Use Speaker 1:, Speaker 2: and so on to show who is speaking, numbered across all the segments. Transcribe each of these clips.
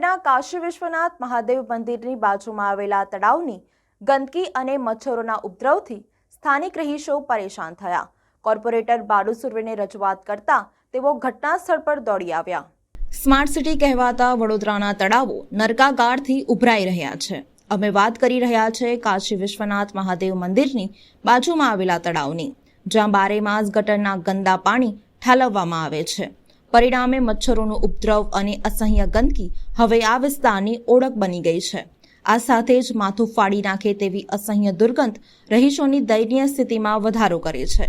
Speaker 1: કાશી વિશ્વનાથ મહાદેવ મંદિરની બાજુમાં આવેલા તળાવની ગંદકી અને મચ્છરોના ઉપદ્રવથી સ્થાનિક રહીશો પરેશાન થયા. કોર્પોરેટર બાલુ સુર્વેને રજૂઆત કરતા તેઓ ઘટના સ્થળ પર દોડી આવ્યા. સ્માર્ટ સિટી કહેવાતા વડોદરાના તળાવો નરકાગાળથી ઉભરાઈ રહ્યા છે. અમે વાત કરી રહ્યા છે કાશી વિશ્વનાથ મહાદેવ મંદિરની બાજુમાં આવેલા તળાવની, જ્યાં બારે માસ ગટરના ગંદા પાણી ઠાલવવામાં આવે છે. પરિણામે મચ્છરોનો ઉપદ્રવ અને અસહ્ય ગંદકી હવે આ વિસ્તારની ઓળખ બની ગઈ છે. આ સાથે જ માથું ફાડી નાખે તેવી અસહ્ય દુર્ગંધ રહીશોની દયનીય સ્થિતિમાં વધારો કરે છે.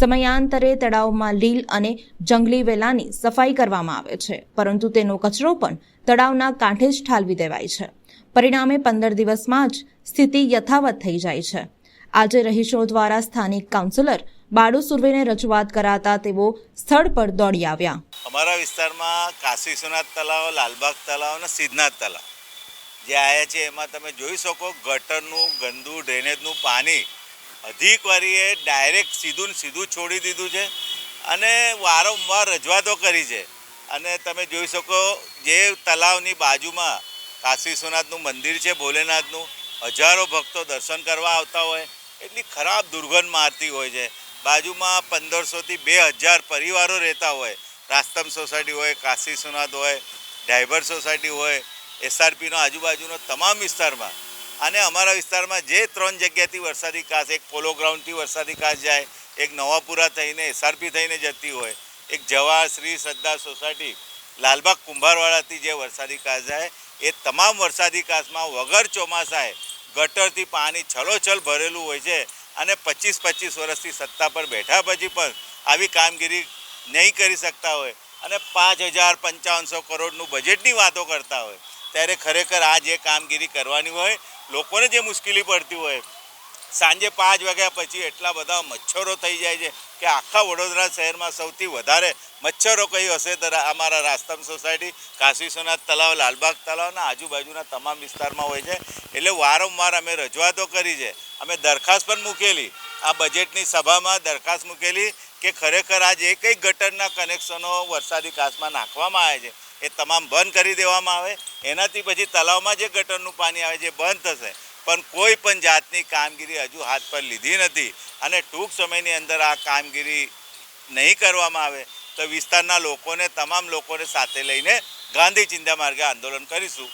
Speaker 1: સમયાંતરે તળાવમાં લીલ અને જંગલી વેલાની સફાઈ કરવામાં આવે છે, પરંતુ તેનો કચરો પણ તળાવના કાંઠે જ ઠાલવી દેવાય છે. પરિણામે પંદર દિવસમાં જ સ્થિતિ યથાવત થઈ જાય છે. આજે રહીશો દ્વારા સ્થાનિક કાઉન્સિલર બાળુ સુર્વેને રજૂઆત કરાતા તેઓ સ્થળ પર દોડી આવ્યા.
Speaker 2: અમારા વિસ્તારમાં કાશી વિશ્વનાથ તલાવ લાલબાગ તલાવ અને સિદ્ધનાથ તલાવ જે આવ્યા છે, એમાં તમે જોઈ શકો ગટરનું, ગંદુ, ડ્રેનેજનું પાણી અધિક વારીએ ડાયરેક્ટ સીધું ને સીધું છોડી દીધું છે અને વારંવાર રજૂઆતો કરી છે. અને તમે જોઈ શકો જે તલાવની બાજુમાં કાશી વિશ્વનાથનું મંદિર છે, ભોલેનાથનું, હજારો ભક્તો દર્શન કરવા આવતા હોય, એટલી ખરાબ દુર્ગંધ મારતી હોય છે. બાજુમાં પંદરસોથી બે હજાર પરિવારો રહેતા હોય રાસ્તમ સોસાયટી હોય, કાશી વિશ્વનાથ હોય, ડાયબર સોસાયટી હોય, એસઆરપીનો આજુબાજુનો તમામ વિસ્તારમાં અને અમારા વિસ્તારમાં જે ત્રણ જગ્યાથી વરસાદી કાશ, એક પોલો ગ્રાઉન્ડથી વરસાદી કાશ જાય, એક નવાપુરા થઈને, એસઆરપી થઈને જતી હોય, એક જવાહર શ્રી શ્રદ્ધા સોસાયટી, લાલબાગ કુંભારવાડાથી જે વરસાદી કાશ જાય, એ તમામ વરસાદી કાશમાં વગર ચોમાસાએ ગટરથી પાણી છલોછલ ભરેલું હોય છે અને પચીસ પચીસ વર્ષથી સત્તા પર બેઠા પછી પણ આવી કામગીરી નહીં કરી શકતા હોય અને પાંચ હજાર પંચાવનસો કરોડનું બજેટની વાતો કરતા હોય, ત્યારે ખરેખર આ જે કામગીરી કરવાની હોય, લોકોને જે મુશ્કેલી પડતી હોય, સાંજે પાંચ વાગ્યા પછી એટલા બધા મચ્છરો થઈ જાય છે કે આખા વડોદરા શહેરમાં સૌથી વધારે મચ્છરો કઈ હશે તો અમારા રાસ્તમ સોસાયટી, કાશી વિશ્વનાથ તલાવ લાલબાગ તલાવના આજુબાજુના તમામ વિસ્તારમાં હોય છે. એટલે વારંવાર અમે રજૂઆતો કરી છે. અમે દરખાસ્ત પણ મૂકેલી. આ બજેટની સભામાં દરખાસ્ત મૂકેલી. કે ખરેખર આ જે કંઈ ગટરના કનેક્શનો વરસાદી કાચમાં નાખવામાં આવે છે, એ તમામ બંધ કરી દેવામાં આવે. એનાથી પછી તલાવમાં જે ગટરનું પાણી આવે છે બંધ થશે. પણ કોઈ પણ જાતની કામગીરી હજુ હાથ પર લીધી નથી. અને ટૂંક સમયની અંદર આ કામગીરી નહીં કરવામાં આવે, તો વિસ્તારના લોકોને, તમામ લોકોને સાથે લઈને ગાંધી ચિંતા માર્ગે આંદોલન કરીશું.